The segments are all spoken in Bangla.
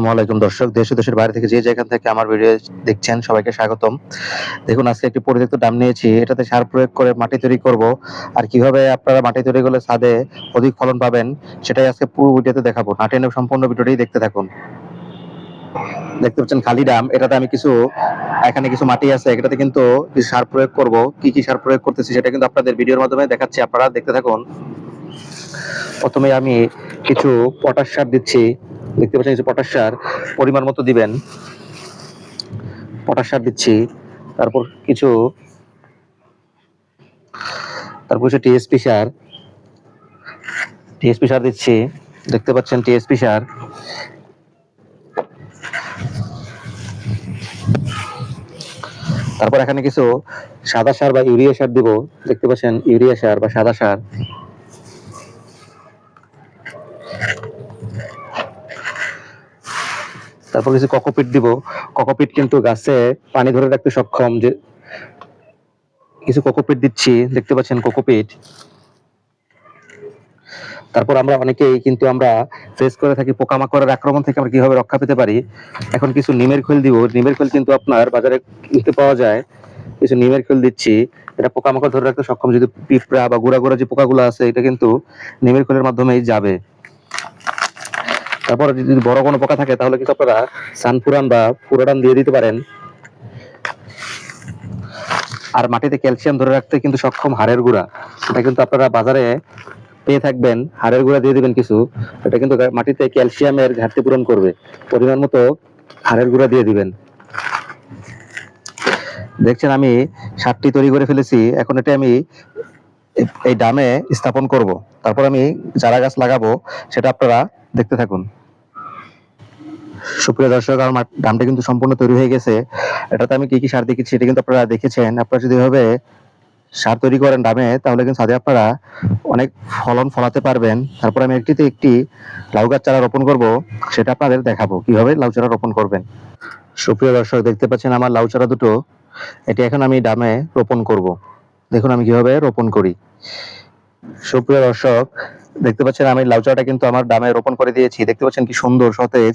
আসসালামু আলাইকুম, দর্শক। দেশ দেশের বাইরে থেকে যে যেখান থেকে আমার ভিডিও দেখছেন, সবাইকে স্বাগতম। দেখুন, আজকে একটি পরিত্যক্ত ডাম নিয়েছি। এটাতে সার প্রয়োগ করে মাটি তৈরি করব। আর কীভাবে আপনারা মাটি তৈরি করলে ছাদে অধিক ফলন পাবেন, সেটাই আজকে পুরো ভিডিওতে দেখাবো। না টেনে সম্পূর্ণ দেখতে থাকুন। দেখতে পাচ্ছেন খালি ডাম। এটাতে আমি কিছু, এখানে কিছু মাটি আছে। এটাতে কিন্তু সার প্রয়োগ করব, কি কি সার প্রয়োগ করতেছি সেটা কিন্তু আপনাদের ভিডিওর মাধ্যমে দেখাচ্ছি। আপনারা দেখতে থাকুন। প্রথমে আমি কিছু পটাশ সার দিচ্ছি। দেখতে পাচ্ছেন কিছু পটাশ সার পরিমাণ মতো দিবেন। পটাশ সার দিচ্ছি। তারপর কিছু তারপর কিছু টিএসপি সার। টিএসপি সার দিচ্ছি। দেখতে পাচ্ছেন টিএসপি সার। তারপর এখানে কিছু সাদা সার বা ইউরিয়া সার দিব। দেখতে পাচ্ছেন ইউরিয়া সার বা সাদা সার। তারপর কিছু ককোপিট দিব। ককোপিট কিন্তু গাছে পানি ধরে রাখতে সক্ষম যে কিছু কোকোপিট দিচ্ছি, দেখতে পাচ্ছেন কোকোপিট। তারপর আমরা অনেকেই কিন্তু আমরা ফেস করে থাকি, পোকামাকড়ের আক্রমণ থেকে আমরা কীভাবে রক্ষা পেতে পারি। এখন কিছু নিমের খোল দিব। নিমের খোল কিন্তু আপনার বাজারে কিনতে পাওয়া যায়। কিছু নিমের খোল দিচ্ছি। এটা পোকামাকড় ধরে রাখতে সক্ষম। যদি পিঁপড়া বা গুড়া গুড়া যে পোকাগুলো আছে, এটা কিন্তু নিমের খোলের মাধ্যমেই যাবে। তারপর যদি বড় কোনো পোকা থাকে, তাহলে কিন্তু আপনারা সানপুরান বা পুরাটান দিয়ে দিতে পারেন। আর মাটিতে ক্যালসিয়াম ধরে রাখতে কিন্তু সক্ষম হাড়ের গুঁড়া। এটা কিন্তু আপনারা বাজারে পেয়ে থাকবেন, হাড়ের গুঁড়া দিয়ে দিবেন কিছু। এটা কিন্তু মাটিতে ক্যালসিয়ামের ঘাটতি পূরণ করবে। পরিমাণ মতো হাড়ের গুঁড়া দিয়ে দিবেন। দেখছেন, আমি সারটি তৈরি করে ফেলেছি। এখন এটা আমি এই ডামে স্থাপন করব। তারপর আমি চারা গাছ লাগাবো, সেটা আপনারা দেখতে থাকুন। সুপ্রিয় দর্শক, আমার ডামটা কিন্তু সম্পূর্ণ তৈরি হয়ে গেছে। এটাতে আমি কি কি সার দেখেছি সেটা কিন্তু আপনারা দেখেছেন। আপনারা যদি এভাবে সার তৈরি করেন ডামে তাহলে কিন্তু ছাদে আপনারা অনেক ফলন ফলাতে পারবেন। তারপর আমি একটিতে একটি লাউ গাছ চারা রোপণ করব। সেটা আপনাদের দেখাবো। কীভাবে লাউ চারা রোপণ করবেন? সুপ্রিয় দর্শক, দেখতে পাচ্ছেন আমার লাউ চারা দুটো। এটি এখন আমি ডামে রোপণ করব। দেখুন আমি কীভাবে রোপণ করি। সুপ্রিয় দর্শক, দেখতে পাচ্ছেন আমি লাউ চারাটা কিন্তু আমার ডামে রোপণ করে দিয়েছি। দেখতে পাচ্ছেন কি সুন্দর সতেজ।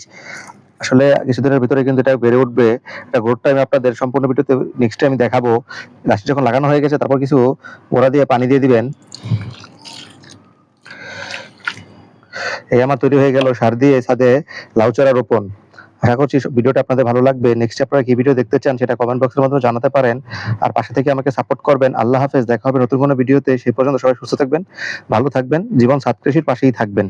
আসলে কিছুদিনের ভিতরে কিন্তু এটা বেড়ে উঠবে। এটা গ্রোথটা আমি আপনাদের সম্পূর্ণ ভিডিওতে নেক্সট আমি দেখাবো। গাছটি যখন লাগানো হয়ে গেছে, তারপর কিছু গোড়া দিয়ে পানি দিয়ে দিবেন। এই আমার তৈরি হয়ে গেল সার দিয়ে সাথে লাউ চারা রোপণ। আশা করছি ভিডিওটা আপনাদের ভালো লাগবে। নেক্সট আপনারা কি ভিডিও দেখতে চান সেটা কমেন্ট বক্সের মাধ্যমে জানাতে পারেন। আর পাশে থেকে আমাকে সাপোর্ট করবেন। আল্লাহ হাফেজ। দেখা হবে নতুন কোনো ভিডিওতে সেই পর্যন্ত সবাই সুস্থ থাকবেন, ভালো থাকবেন, জীবন সাত কৃষির পাশেই থাকবেন।